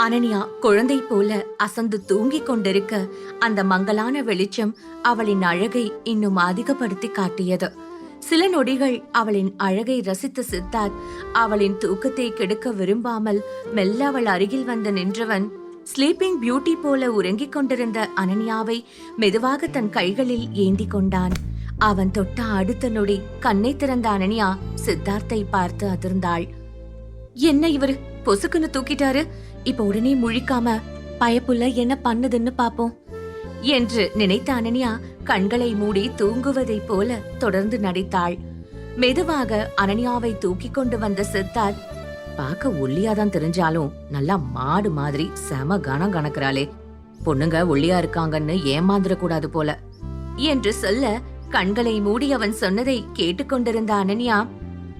அனன்யா குழந்தை போல அசந்து தூங்கிக் கொண்டிருக்க அந்த மங்கலான வெளிச்சம் அவளின் அழகை இன்னும் அதிகப்படுத்தி காட்டியது. சில நொடிகள் அவளின் அழகை ரசித்த சித்தார்த் அவளின் தூக்கத்தை கெடுக்க விரும்பாமல் மெல்ல அவள் அருகில் வந்து நின்றவன் ஸ்லீப்பிங் பியூட்டி போல உறங்கிக் கொண்டிருந்த அனன்யாவை மெதுவாக தன் கைகளில் ஏந்தி கொண்டான். அவன் தொட்ட அடுத்த நொடி கண்ணை திறந்த அனன்யா சித்தார்த்தை பார்த்து அதிர்ந்தாள். என்ன இவரு? பொசுக்குன்னு தூக்கிட்டாரு? இப்ப உடனே முழிக்காம பயப்புள்ள என்ன பண்ணுதுன்னு பாப்போம் என்று நினைத்த அனன்யா கண்களை மூடி தூங்குவதைப் போல தொடர்ந்து நடித்தாள். மெதுவாக அனன்யாவை தூக்கி கொண்டு வந்த சித்தார்த் பார்க்க ஒல்லியாதான் தெரிஞ்சாலும் நல்லா மாடு மாதிரி செம கணம் கணக்குறாளே. பொண்ணுங்க ஒல்லியா இருக்காங்கன்னு ஏமாந்துட கூடாது போல என்று சொல்ல கண்களை மூடி அவன் சொன்னதை கேட்டுக்கொண்டிருந்த அனன்யா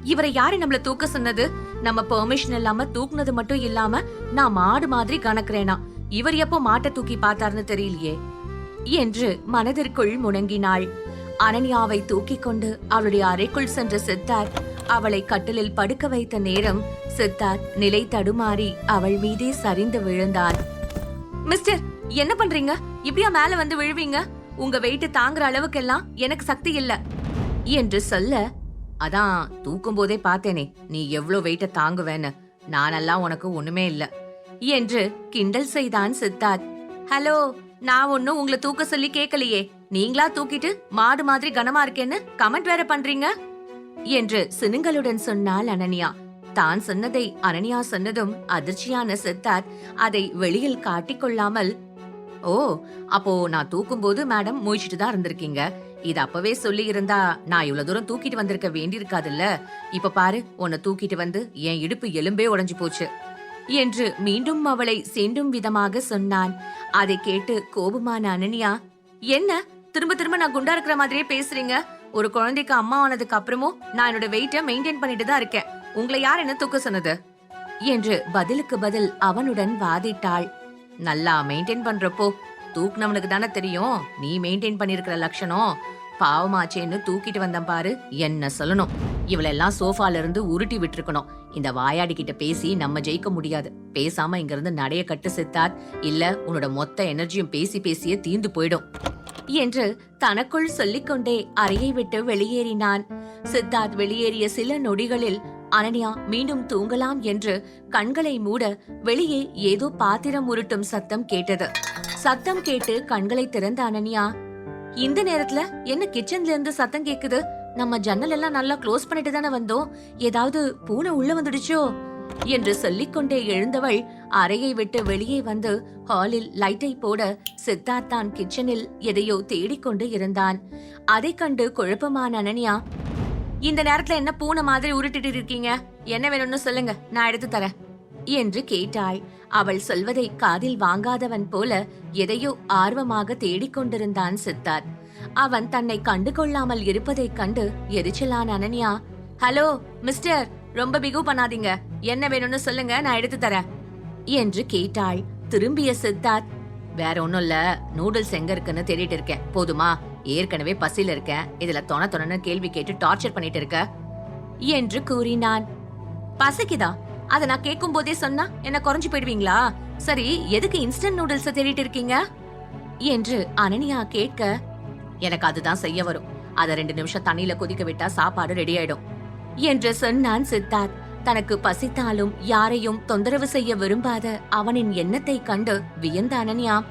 இவரை யாரு நம்மள தூக்க சொன்னது? நம்ம பெர்மிஷன் இல்லாம தூக்குனது மட்டும் இல்லாம நான் மாடு மாதிரி கணக்குறேனா? இவர் எப்போ மாட்டை தூக்கி பார்த்தார்னு தெரியலையே. என்று மனதிற்குள் முணங்கினாள். அனன்யாவை தூக்கிக் கொண்டு அவளுடைய அறைக்குள் சென்ற சித்தார்த் அவளை கட்டிலில் படுக்க வைத்த நேரம் சித்தார்த் நிலை தடுமாறி அவள் மீதே சரிந்து விழுந்தான் மிஸ்டர் என்ன பண்றீங்க? இப்படியா மேல வந்து விழுவீங்க? உங்க வெயிட்டு தாங்குற அளவுக்கெல்லாம் எனக்கு சக்தி இல்ல. என்று சொல்ல அதான் தூக்கும் போதே பார்த்தேனே நீ எவ்வளோ வெயிட்ட தாங்குவேன்னு. நானெல்லாம் உனக்கு ஒண்ணுமே இல்ல. என்று கிண்டல் செய்தான் சித்தார்த். ஹலோ நான் ஒன்னும் உங்களை தூக்க சொல்லி கேட்கலையே நீங்களா தூக்கிட்டு மாடு மாதிரி கனமா இருக்கேன்னு கமெண்ட் வேற பண்றீங்க? என்று சினுங்களுடன் சொன்னாள் அனன்யா. தான் சொன்னதை அனன்யா சொன்னதும் அதிர்ச்சியான சித்தார்த் அதை வெளியில் காட்டிக்கொள்ளாமல் ஓ அப்போ நான் தூக்கும்போது மேடம் மூழ்கிட்டு தான் இருந்திருக்கீங்க. இது அப்பவே சொல்லி இருந்தா நான் இவ்வளவு தூரம் தூக்கிட்டு வந்திருக்க வேண்டியிருக்காதுல்ல? இப்ப பாரு உன்னை தூக்கிட்டு வந்து என் இடுப்பு எலும்பே உடைஞ்சு போச்சு. என்று மீண்டும் அவளை சீண்டும் விதமாக சொன்னான். அதை கேட்டு கோபமான அனன்யா என்ன? திரும்ப திரும்ப நான் குண்டா இருக்கிற மாதிரியே பேசுறீங்க? ஒரு குழந்தைக்கு அம்மா ஆனதுக்கு அப்புறமும் நான் என்னோட வெயிட்ட மெயின்டைன் பண்ணிட்டு தான் இருக்கேன். உங்களை யார் என்ன தூக்க சொன்னது? என்று பதிலுக்கு பதில் அவனுடன் வாதிட்டாள். நல்லா மெயின்டைன் பண்றப்போ தூக்குனவனுக்கு தானே தெரியும்? நீ மெயின்டைன் பண்ணிருக்கிற லட்சணம். பாவமாச்சேன்னு தூக்கிட்டு வந்தேன் பாரு என்ன சொல்லணும். இவளெல்லாம் சோஃபால இருந்து உருட்டி விட்டுருக்கணும். இந்த வாயாடி கிட்ட பேசி நம்ம ஜெயிக்க முடியாது. பேசாம இங்க இருந்து நடைய கட்டு சித்தார் இல்ல உன்னோட மொத்த எனர்ஜியும் பேசி பேசியே தீந்து போயிடும். என்று தனக்குள் சொல்லிக்கொண்டே அறையை விட்டு வெளியேறினான். சித்தார்த் வெளியேறிய சில நொடிகளில் அனன்யா மீண்டும் தூங்கலாம் என்று கண்களை மூட வெளியே ஏதோ பாத்திரம் உருட்டும் சத்தம் கேட்டது. சத்தம் கேட்டு கண்களை திறந்த அனன்யா இந்த நேரத்துல என்ன கிச்சன்ல இருந்து சத்தம் கேக்குது? நம்ம ஜன்னல் எல்லாம் நல்லா க்ளோஸ் பண்ணிட்டு தானே வந்தோம். ஏதாவது பூனை உள்ள வந்துடுச்சோ? என்று சொல்லிக்கொண்டே எழுந்தவள் அறையை விட்டு வெளியே வந்து ஹாலில் லைட்டை போட சித்தார்த் தான் கிச்சனில் எதையோ தேடிக்கொண்டு இருந்தான். அதைக் கண்டு குழப்பமான அனன்யா இந்த நேரத்துல என்ன பூனை மாதிரி உருட்டிட்டு இருக்கீங்க? என்ன வேணும்னு சொல்லுங்க. நான் எடுத்து தரேன். என்று கேட்டாள். அவள் சொல்வதை காதில் வாங்காதவன் போல எதையோ ஆர்வமாக தேடிக்கொண்டிருந்தான் சித்தார்த். அவன் தன்னை கண்டு கொள்ளாமல் இருப்பதைக் கண்டு எரிச்சலான அனன்யா ஹலோ மிஸ்டர் ரொம்ப பிகு பண்ணாதீங்க. என்ன வேணும்னு சொல்லுங்க நான் எடுத்து தரேன். என்று கேட்டாள். திரும்பிய சித்தார்த் வேற ஒன்றும் இல்ல நூடுல்ஸ் எங்க இருக்குன்னு தேடிட்டு இருக்கேன். போதுமா? ஏற்கனவே பசியில இருக்கேன். இதுல தொண தொணன்னு கேள்வி கேட்டு டார்ச்சர் பண்ணிட்டு இருக்க. என்று கூறினான். பசிக்குதா? அதை நான் கேட்கும் போதே சொன்னா என்ன குறைஞ்சு போயிடுவீங்களா? சரி எதுக்கு இன்ஸ்டன்ட் நூடுல்ஸ் தேடிட்டு இருக்கீங்க? என்று அனனியா கேட்க எனக்கு அதுதான் செய்ய வரும். அத ரெண்டு நிமிஷம் தண்ணியில கொதிக்க விட்டா சாப்பாடு ரெடி ஆயிடும். என்று சொன்னான் சித்தார்த். தனக்கு பசித்தாலும் யாரையும் தொந்தரவு செய்ய விரும்பாத அவனின் எண்ணத்தை கண்டு வியந்த அனன்யா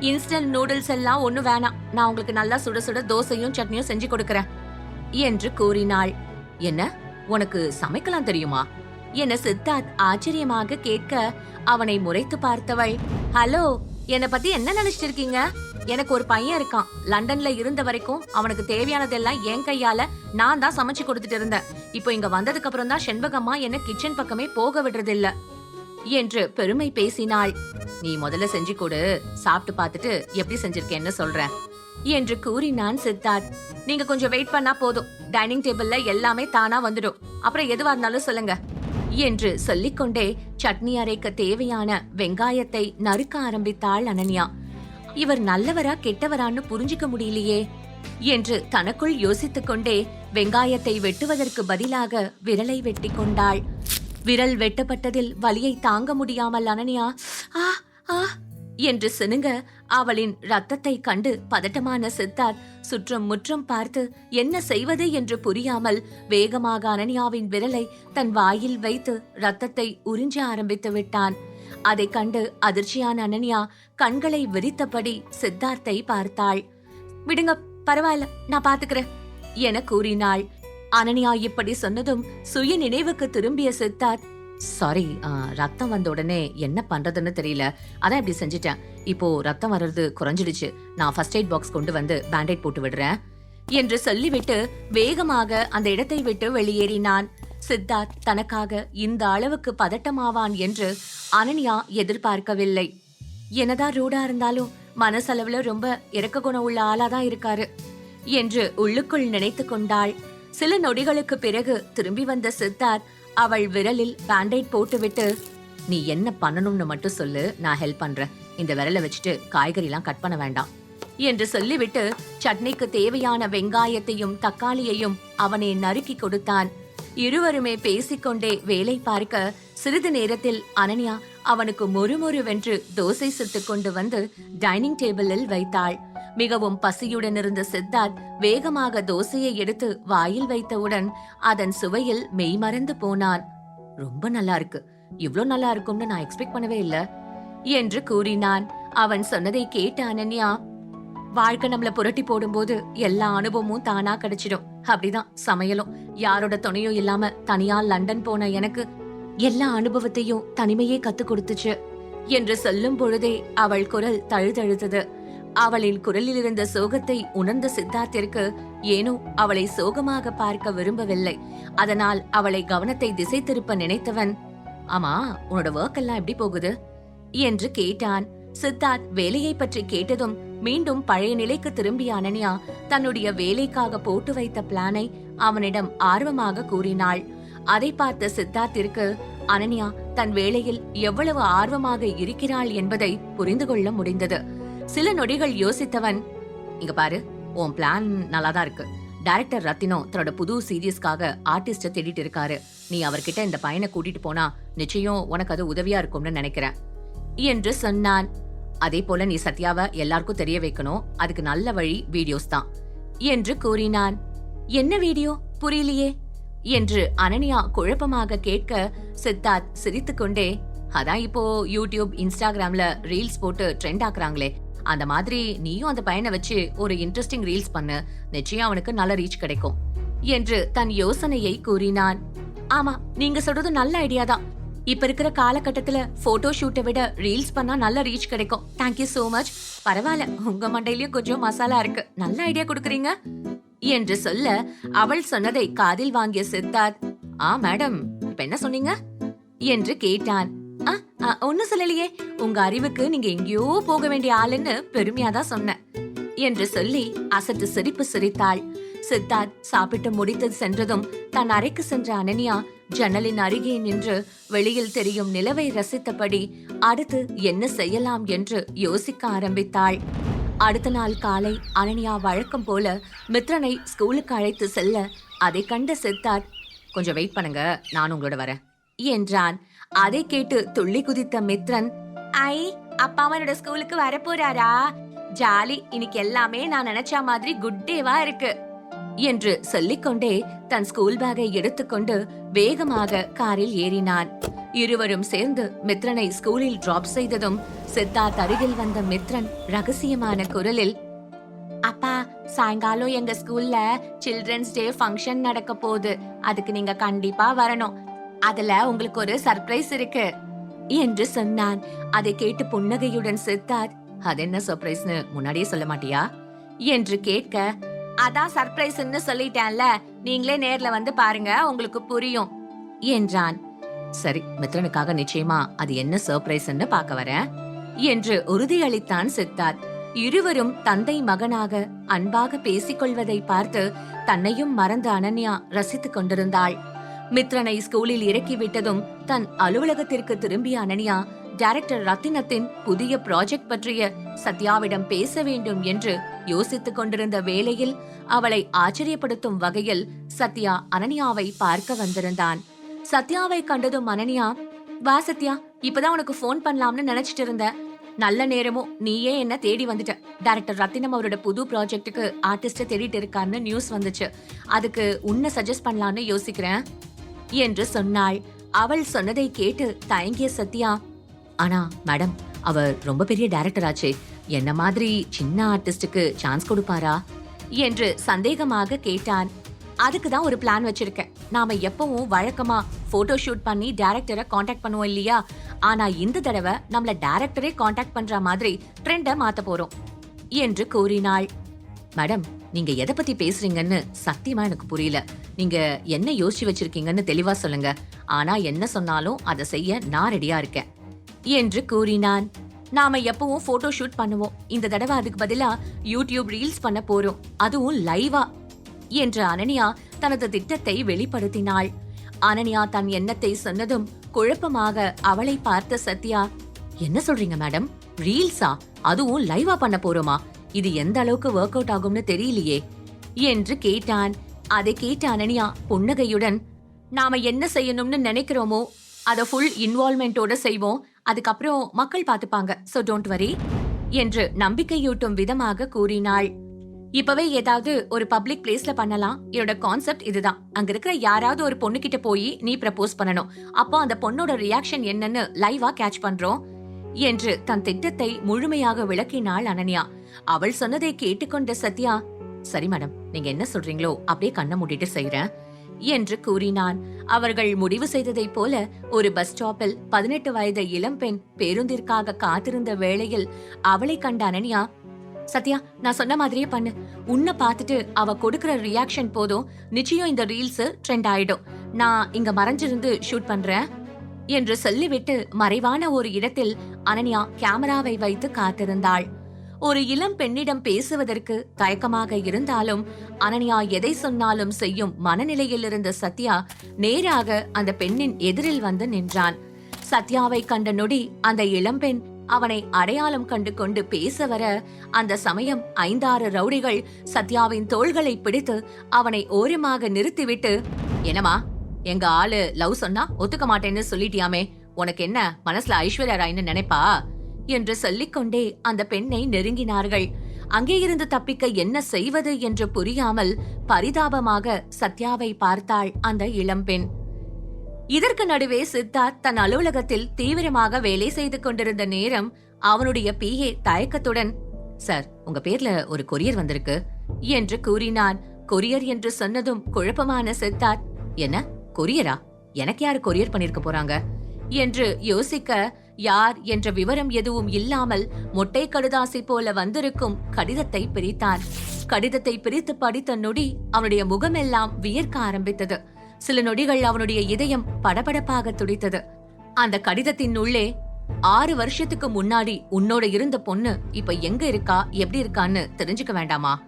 இன்ஸ்டன்ட் நூடுல்ஸ் எல்லாம் ஒண்ணு வேணாம். நான் உங்களுக்கு நல்லா சுட சுட தோசையும் சட்னியும் செஞ்சு கொடுக்கறேன். என்று கூறினாள். என்ன? உனக்கு சமைக்கலாம் தெரியுமா? என சித்தார்த் ஆச்சரியமாக கேட்க அவனை முறைத்து பார்த்தவள். ஹலோ என்னை பத்தி என்ன நினைச்சிட்டு இருக்கீங்க எனக்கு ஒரு பையன் இருக்கான். லண்டன்ல இருந்த வரைக்கும் அவனுக்கு தேவையானதெல்லாம் என் கையால நான் தான் சமைச்சு கொடுத்துட்டு இருந்தேன். இப்போ இங்க வந்ததுக்கு அப்புறம் தான் செண்பகம்மா என்ன கிச்சன் பக்கமே போக விடுறது இல்ல என்று பெருமை பேசினாள். நீ முதல்ல செஞ்சு கொடு. சாப்பிட்டு பார்த்துட்டு எப்படி செஞ்சிருக்கேன்னு சொல்றேன் என்று கூறினான் சித்தார்த். நீங்க கொஞ்சம் வெயிட் பண்ணா போதும். டைனிங் டேபிள்ல எல்லாமே தானா வந்துடும். அப்புறம் எதுவா இருந்தாலும் சொல்லுங்க. என்று சொல்லிக்கொண்டே சட்னி அரைக்க தேவையான வெங்காயத்தை நறுக்க ஆரம்பித்தாள் அனன்யா. இவர் நல்லவரா கெட்டவரான்னு புரிஞ்சுக்க முடியலையே என்று தனக்குள் யோசித்துக் கொண்டே வெங்காயத்தை வெட்டுவதற்கு பதிலாக விரலை வெட்டி கொண்டாள். விரல் வெட்டப்பட்டதில் வலியை தாங்க முடியாமல் அனன்யா ஆ ஆ என்று சினுங்க அவளின் ரத்தத்தை கண்டு பதட்டமான சித்தார்த் சுற்றும் முற்றும் பார்த்து என்ன செய்வது? என்று புரியாமல் வேகமாக அனன்யாவின் விரலை தன் வாயில் வைத்து ரத்தத்தை உறிஞ்ச ஆரம்பித்து விட்டான். அதைக் கண்டு அதிர்ச்சியான அனன்யா கண்களை விரித்தபடி சித்தார்த்தை பார்த்தாள். விடுங்க பரவாயில்ல நான் பாத்துக்கிறேன் என கூறினாள். அனன்யா இப்படி சொன்னதும் சுய நினைவுக்கு திரும்பிய சித்தார்த் சாரி ரத்தம் வந்த உடனே என்ன பண்றதுன்னு தெரியல. அதான் இப்படி செஞ்சுட்டேன். இப்போ ரத்தம் வர்றது குறைஞ்சிடுச்சு. நான் ஃபர்ஸ்ட் எய்ட் பாக்ஸ் கொண்டு வந்து பேண்டேட் போட்டு விடுறேன். என்று சொல்லிவிட்டு வேகமாக அந்த இடத்தை விட்டு வெளியேறினான். சித்தார்த் தனக்காக இந்த அளவுக்கு பதட்டமாவான் என்று அனன்யா எதிர்பார்க்கவில்லை. என்னதான் ரூடா இருந்தாலும் மனசளவுல ரொம்ப இறக்க குணம் உள்ள ஆளாதான் இருக்காரு என்று உள்ளுக்குள் நினைத்து கொண்டாள். சில நொடிகளுக்கு பிறகு திரும்பி வந்த சித்தார்த் அவள் விரலில் பேண்டைட் போட்டுவிட்டு நீ என்ன பண்ணணும்னு மட்டும் சொல்லு நான் ஹெல்ப் பண்றேன். இந்த விரலை வச்சுட்டு காய்கறிலாம் கட் பண்ண வேண்டாம். என்று சொல்லிவிட்டு சட்னிக்கு தேவையான வெங்காயத்தையும் தக்காளியையும் அவனே நறுக்கி கொடுத்தான். இருவருமே பேசிக்கொண்டே வேலை பார்க்க சிறிது நேரத்தில் அனன்யா அவனுக்கு மொறுமொறுவென்று தோசை சுட்டு கொண்டு வந்து டைனிங் டேபிளில் வைத்தாள். மிகவும் பசியுடன் இருந்த சித்தார்த் வேகமாக தோசையை எடுத்து வாயில் வைத்தவுடன் அதன் சுவையில் மெய்மறந்து போனான். ரொம்ப நல்லா இருக்கு இவ்ளோ நல்லா இருக்கும்னு நான் எக்ஸ்பெக்ட் பண்ணவே இல்ல. என்று கூறினான். அவன் சொன்னதை கேட்ட அனன்யா வாழ்க்கை நம்மள புரட்டி போடும்போது எல்லா அனுபவமும் தானா கிடைச்சிடும். அப்படிதான் சமையலும். யாரோட துணையும் இல்லாம தனியா லண்டன் போன எனக்கு எல்லா அனுபவத்தையும் தனிமையே கத்து கொடுத்துச்சு. என்று சொல்லும் பொழுதே அவள் குரல் தழுதழுத்தது. அவளின் குரலில் இருந்த சோகத்தை உணர்ந்த சித்தார்த்திற்கு ஏனோ அவளை சோகமாக பார்க்க விரும்பவில்லை. அதனால் அவளை கவனத்தை திசை திருப்ப நினைத்தவன் ஆமா உன்னோட ஒர்க் எல்லாம் எப்படி போகுது? என்று கேட்டான். சித்தார்த் வேலையை பற்றி கேட்டதும் மீண்டும் பழைய நிலைக்கு திரும்பிய அனன்யா தன்னுடைய வேலைக்காக போட்டு வைத்த பிளானை அவனிடம் ஆர்வமாக கூறினாள். அதை பார்த்த சித்தார்த்திற்கு அனன்யா தன் வேலையில் எவ்வளவு ஆர்வமாக இருக்கிறாள் என்பதை புரிந்து கொள்ள முடிந்தது. சில நொடிகள் யோசித்தவன் இங்க பாரு உன் பிளான் நல்லாதான் இருக்கு. டைரக்டர் ரத்தினோ தன்னோட புது சீரியஸ்க்காக ஆர்டிஸ்ட தேடிட்டு இருக்காரு. நீ அவர்கிட்ட இந்த பையனை கூட்டிட்டு போனா நிச்சயம் உனக்கு அது உதவியா இருக்கும்னு நினைக்கிறேன். என்று சொன்னான். அதே போல நீ சத்யாவை எல்லாருக்கும் தெரிய வைக்கணும். அதுக்கு நல்ல வழி வீடியோஸ் தான். என்று கூறினான். என்ன வீடியோ புரியலையே. என்று அனன்யா குழப்பமாக கேட்க சித்தார்த் சிரித்துக்கொண்டே அதான் இப்போ யூடியூப் இன்ஸ்டாகிராம்ல ரீல்ஸ் போட்டு ட்ரெண்ட் ஆக்குறாங்களே. அந்த மாதிரி நீயும் அந்த பையனை வச்சு ஒரு இன்ட்ரெஸ்டிங் ரீல்ஸ் பண்ணு. நிச்சயம் அவனுக்கு நல்ல ரீச் கிடைக்கும். என்று தன் யோசனையை கூறினான். ஆமா நீங்க சொல்றது நல்ல ஐடியா தான். இப்ப இருக்கிற காலகட்டத்துல போட்டோ ஷூட்டை விட ரீல்ஸ் பண்ணா நல்ல ரீச் கிடைக்கும். தேங்க்யூ சோ மச் பரவாயில்ல உங்க மண்டையிலயும் கொஞ்சம் மசாலா இருக்கு. நல்ல ஐடியா கொடுக்குறீங்க. என்று சொல்ல அவள் சொன்னதை காதில் வாங்கிய சித்தார்த் ஆ மேடம் இப்ப என்ன சொன்னீங்க? என்று கேட்டான். ஒன்னும் ஒண்ணும் சொல்லலையே. உங்க அறிவுக்கு நீங்க எங்கேயோ போக வேண்டிய ஆளுன்னு பெருமையா தான் சொன்னேன். என்று சொல்லி அசட்டு சிரிப்பு சிரித்தாள். சித்தார்த் சாப்பிட்டு முடித்து சென்றதும் தன் அறைக்கு சென்ற அனன்யா ஜன்னலின் அருகே நின்று வெளியில் தெரியும் நிலவை ரசித்தபடி அடுத்து என்ன செய்யலாம் என்று யோசிக்க ஆரம்பித்தாள். அடுத்த நாள் காலை அனன்யா வழக்கம் போல மித்ரனை ஸ்கூலுக்கு அழைத்து செல்ல அதை கண்ட சித்தார்த் கொஞ்சம் வெயிட் பண்ணுங்க நான் உங்களோட வரேன் என்றான். அதை கேட்டு துள்ளி குதித்த மித்ரன் ஐ அப்பா அவனோட ஸ்கூலுக்கு வரப்போறாரா? ஜாலி இன்னைக்கு எல்லாமே நான் நினைச்ச மாதிரி குட் டேவா இருக்கு என்று சொல்லிக்கொண்டே தன் ஸ்கூல் பேக்கை எடுத்துக்கொண்டு வேகமாக காரில் ஏறினான். இருவரும் சேர்ந்து மித்ரனை ஸ்கூலில் டிராப் செய்ததும் சித்தார்த் அருகில் வந்த மித்ரன் ரகசியமான குரலில் அப்பா சாயங்காலம் எங்க ஸ்கூல்ல சில்ட்ரன்ஸ் டே ஃபங்க்ஷன் நடக்க போகுது. அதுக்கு நீங்க கண்டிப்பா வரணும். அதுல உங்களுக்கு ஒரு சர்ப்ரைஸ் இருக்கு. என்று சொன்னான். அதை கேட்டு புன்னகையுடன் சித்தார்த் அது என்ன சர்ப்ரைஸ்னு முன்னாடியே சொல்ல மாட்டியா? என்று கேட்க அதான் சர்ப்ரைஸ்ன்னு சொல்லிட்டேன்ல. நீங்களே நேர்ல வந்து பாருங்க உங்களுக்கு புரியும் என்றான். சரி மித்ரனுக்காக நிச்சயமா அது என்ன சர்ப்ரைஸ்ன்னு பார்க்க வரேன் என்று உறுதியளித்தான் சித்தார்த் இருவரும் தந்தை மகனாக அன்பாக பேசிக்கொள்வதை பார்த்து தன்னையும் மறந்து அனன்யா ரசித்துக் கொண்டிருந்தாள். மித்ரனை ஸ்கூலில் இறக்கிவிட்டதும் தன் அலுவலகத்திற்கு திரும்பிய அனன்யா டைரக்டர் ரத்தினத்தின் புதிய ப்ராஜெக்ட் பற்றிய சத்யாவிடம் பேச வேண்டும் என்று யோசித்துக் கொண்டிருந்த வேளையில் அவளை ஆச்சரியப்படுத்தும் வகையில் சத்யா அனன்யாவை பார்க்க வந்திருந்தான். சத்யாவை கண்டதும் அனன்யா வா சத்யா இப்பதான் உனக்கு ஃபோன் பண்ணலாம்னு நினைச்சிட்டு இருந்தேன் நல்ல நேரமும் நீயே என்ன தேடி வந்துட்ட. டைரக்டர் ரத்தினம் அவரோட புது ப்ராஜெக்ட்டுக்கு ஆர்டிஸ்ட தேடிட்டு இருக்காருன்னு நியூஸ் வந்துச்சு. அதுக்கு உன்னை சஜஸ்ட் பண்ணலாம்னு யோசிக்கிறேன். என்று சொன்னாள். அவள் சொன்னதை கேட்டு தயங்கிய சத்யா ஆனா மேடம் அவர் ரொம்ப பெரிய டைரக்டர் ஆச்சே. என்ன மாதிரி சின்ன ஆர்டிஸ்டுக்கு சான்ஸ் கொடுப்பாரா? என்று சந்தேகமாக கேட்டான். அதுக்கு தான் ஒரு பிளான் வச்சிருக்கேன். நாம எப்பவும் வழக்கமா போட்டோ ஷூட் பண்ணி டேரக்டரை காண்டாக்ட் பண்ணுவோம் இல்லையா? ஆனா இந்த தடவை நம்மள டேரக்டரே காண்டாக்ட் பண்ற மாதிரி ட்ரெண்ட மாத்த போறோம் என்று கூறினாள். மேடம் நீங்க எதை பத்தி பேசுறீங்கன்னு சத்தியமா எனக்கு புரியல. நீங்க என்ன யோசிச்சு வச்சிருக்கீங்கன்னு தெளிவா சொல்லுங்க. ஆனா என்ன சொன்னாலும் அதை செய்ய நான் ரெடியா இருக்கேன். என்று கூறினான். நாம எப்பவும் போட்டோ ஷூட் பண்ணுவோம். இந்த தடவை அதுக்கு பதிலா யூடியூப் ரீல்ஸ் பண்ண போறோம். அதுவும் லைவா என்று அனன்யா தனது திட்டத்தை வெளிப்படுத்தினாள். அனன்யா தன் எண்ணத்தை சொன்னதும் குழப்பமாக அவளை பார்த்த சத்யா என்ன சொல்றீங்க மேடம் ரீல்ஸா அதுவும் லைவா பண்ண போறோமா? இது எந்த அளவுக்கு ஒர்க் அவுட் ஆகும்னு தெரியலையே. என்று கேட்டான். அதை கேட்ட அனனியா புன்னகையுடன் நாம என்ன செய்யணும்னு நினைக்கிறோமோ அதை ஃபுல் இன்வால்மெண்ட்டோட செய்வோம். அதுக்கப்புறம் மக்கள் பார்த்துப்பாங்க. ஸோ டோன்ட் வரி என்று நம்பிக்கையூட்டும் விதமாக கூறினாள். இப்பவே ஏதாவது ஒரு பப்ளிக் பிளேஸ்ல பண்ணலாம். என்னோட கான்செப்ட் இதுதான். அங்க இருக்கிற யாராவது ஒரு பொண்ணு கிட்ட போய் நீ ப்ரப்போஸ் பண்ணணும். அப்போ அந்த பொண்ணோட ரியாக்ஷன் என்னன்னு லைவா கேட்ச் பண்றோம் என்று தன் திட்டத்தை முழுமையாக விளக்கினாள் அனன்யா. அவள் சொன்னதை கேட்டுக்கொண்ட சத்யா சரி மேடம் நீங்க என்ன சொல்றீங்களோ அப்படியே கண்ணை மூடிட்டு செய்யறேன் என்று கூறினான். அவர்கள் முடிவு செய்ததைப் போல ஒரு பஸ் ஸ்டாப்பில் பதினெட்டு வயது இளம்பெண் பேருந்திற்காக காத்திருந்த வேளையில் அவளை கண்ட அனன்யா சத்யா நான் சொன்ன மாதிரியே பண்ணு. உன்னை பார்த்துட்டு அவ கொடுக்கிற ரியாக்ஷன் போதும் நிச்சயம் இந்த ரீல்ஸ் ட்ரெண்ட் ஆயிடும். நான் இங்க மறைஞ்சிருந்து ஷூட் பண்றேன் என்று சொல்லிவிட்டு மறைவான ஒரு இடத்தில் அனன்யா கேமராவை வைத்து காத்திருந்தாள். ஒரு இளம் பெண்ணிடம் பேசுவதற்கு தயக்கமாக இருந்தாலும் அனன்யா எதை சொன்னாலும் செய்யும் மனநிலையில் இருந்த சத்யா நேராக அந்த பெண்ணின் எதிரில் வந்து நின்றான். சத்யாவை கண்ட நொடி அந்த இளம்பெண் அவனை அடையாளம் கண்டு கொண்டு பேச வர அந்த சமயம் ஐந்தாறு ரவுடிகள் சத்யாவின் தோள்களை பிடித்து அவனை ஓரமாக நிறுத்திவிட்டு என்னமா எங்க ஆளு லவ் சொன்னா ஒத்துக்க மாட்டேன்னு சொல்லிட்டியாமே உனக்கு என்ன மனசுல ஐஸ்வர்யா ராய்னு நினைப்பா? என்று சொல்லிக்கொண்டே அந்த பெண்ணை நெருங்கினார்கள். அங்கேயிருந்து தப்பிக்க என்ன செய்வது என்று புரியாமல் பரிதாபமாக சத்யாவை பார்த்தாள் அந்த இளம்பெண் இதற்கு நடுவே சித்தார்த் தன் அலுவலகத்தில் தீவிரமாக வேலை செய்து கொண்டிருந்த நேரம் அவனுடைய பிஏ தயக்கத்துடன் சார் உங்க பேர்ல ஒரு கொரியர் வந்திருக்கு என்று கூறினான். கொரியர் என்று சொன்னதும் குழப்பமான சித்தார்த் என்ன கொரியரா? எனக்கு யாரு கொரியர் பண்ணிருக்க போறாங்க? என்று யோசிக்க யார் என்ற விவரம் எதுவும் இல்லாமல் மொட்டை கடுதாசி போல வந்திருக்கும் கடிதத்தை பிரித்தான் கடிதத்தை பிரித்து படித்த நொடி அவனுடைய முகமெல்லாம் வியர்க்க ஆரம்பித்தது. சில நொடிகள் அவனுடைய இதயம் படபடப்பாக துடித்தது. அந்த கடிதத்தின் உள்ளே ஆறு வருஷத்துக்கு முன்னாடி உன்னோட இருந்த பொண்ணு இப்ப எங்க இருக்கா? எப்படி இருக்கான்னு தெரிஞ்சுக்க வேண்டாமா?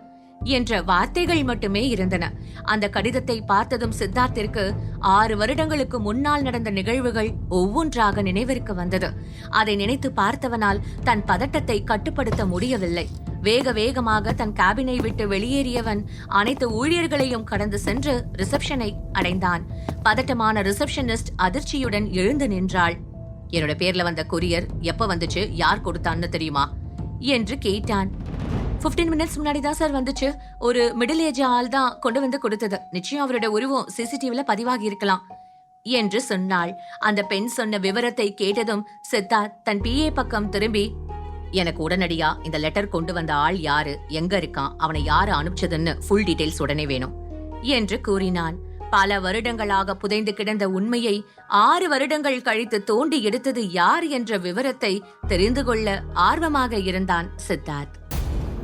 என்ற வார்த்தைகள் மட்டுமே இருந்தன. அந்த கடிதத்தை பார்த்ததும் சித்தார்த்திற்கு ஆறு வருடங்களுக்கு முன்னால் நடந்த நிகழ்வுகள் ஒவ்வொன்றாக நினைவிற்கு வந்தது. அதை நினைத்து பார்த்தவனால் தன் பதட்டத்தை கட்டுப்படுத்த முடியவில்லை. வேக வேகமாக தன் கேபினை விட்டு வெளியேறியவன் அனைத்து ஊழியர்களையும் கடந்து சென்று ரிசப்ஷனை அடைந்தான். பதட்டமான ரிசப்ஷனிஸ்ட் அதிர்ச்சியுடன் எழுந்து நின்றாள். என்னோட பேர்ல வந்த கொரியர் எப்ப வந்துச்சு? யார் கொடுத்தான்னு தெரியுமா? என்று கேட்டான். 15 மினிட்ஸ் முன்னாடி தான் சார் வந்துச்சு. ஒரு மிடில் ஏஜ் ஆள் தான் கொண்டு வந்து கொடுத்தது. நிச்சயம் அவரோட உருவம் சிசிடிவில பதிவாகி இருக்கலாம் என்று சொன்னாள். அந்த பெண் சொன்ன விவரத்தை கேட்டதும் சித்தார்த் தன் பிஏ பக்கம் திரும்பி எனக்கு உடனடியா இந்த லெட்டர் கொண்டு வந்த ஆள் யாரு? எங்க இருக்கான் அவனை யாரு அனுப்பிச்சதுன்னு ஃபுல் டீடைல்ஸ் உடனே வேணும் என்று கூறினான். பல வருடங்களாக புதைந்து கிடந்த உண்மையை ஆறு வருடங்கள் கழித்து தோண்டி எடுத்தது யார் என்ற விவரத்தை தெரிந்து கொள்ள ஆர்வமாக இருந்தான் சித்தார்த்.